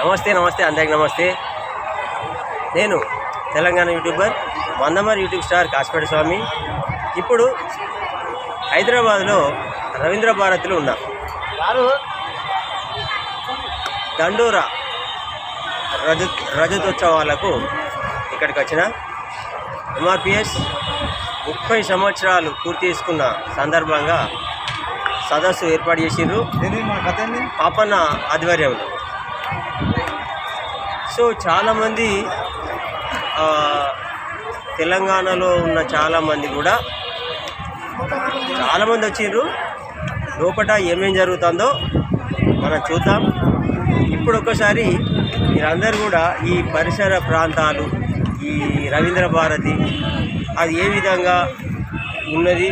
నమస్తే నమస్తే అందరికి నమస్తే. నేను Telangana YouTuber Mandamarri YouTube star Kasipeta Swamy. ఇప్పుడు హైదరాబాద్లో రవీంద్ర భారతిలో ఉన్నా. దండోరా రజ రజతోత్సవాలకు ఇక్కడికి వచ్చిన ఎంఆర్పిఎస్ ముప్పై సంవత్సరాలు పూర్తి చేసుకున్న సందర్భంగా సదస్సు ఏర్పాటు చేసిండ్రు. పాపన్న ఆధ్వర్యంలో. సో చాలామంది తెలంగాణలో ఉన్న చాలామంది కూడా చాలామంది వచ్చిండ్రు. లోపల ఏమేం జరుగుతుందో మనం చూద్దాం. ఇప్పుడు ఒక్కసారి మీరందరూ కూడా ఈ పరిసర ప్రాంతాలు ఈ రవీంద్ర భారతి అది ఏ విధంగా ఉన్నది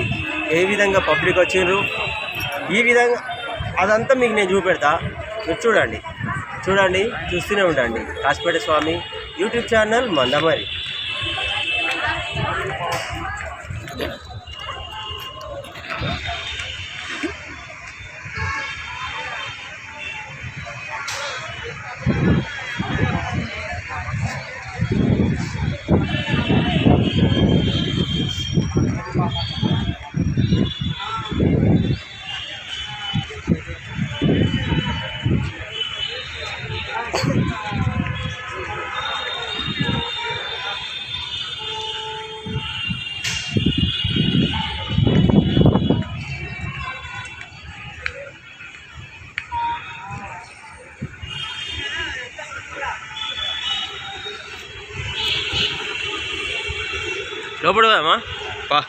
ఏ విధంగా పబ్లిక్ వచ్చిండ్రు ఈ విధంగా అదంతా మీకు నేను చూపెడతా. మీరు చూడండి. చూడండి చూస్తూనే ఉండండి. Kasipeta Swamy YouTube channel Mandamarri. లోపల పోదామా పా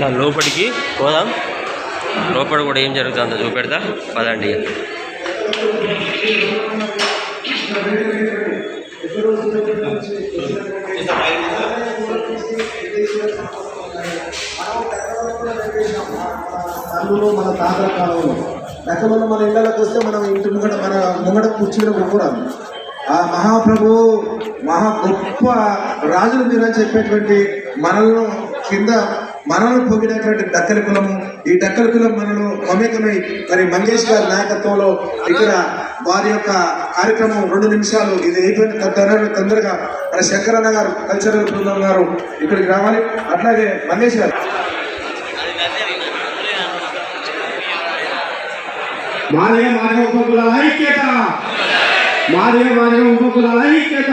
దాని లోపలికి పోదాం. లోపల కూడా ఏం జరుగుతుందో చూపెడతా. పదండి అందులో మన తాతల కాలంలో. మన ఇళ్ళకి వస్తే మనం ఇంటి ముంగట మన ముంగట కూర్చుని కూరాము ఆ మహాప్రభు మహా గొప్ప రాజులు మీరు అని చెప్పేటువంటి మనల్ని కింద మనలో పొగినటువంటి డక్కల కులము ఈ డక్కల కులం మనలో మమేకమై మరి మంగేష్ గారి నాయకత్వంలో ఇక్కడ వారి యొక్క కార్యక్రమం రెండు నిమిషాలు ఇది అయిపోయిన తొందరగా తొందరగా మన శంకరన్న గారు కల్చరల్ బృందం గారు ఇక్కడికి రావాలి. అట్లాగే మంగేష్ గారు. మాదే మాదిగ ఉపకుల ఐక్యత. మాదే మాదిగ ఉపకుల ఐక్యత.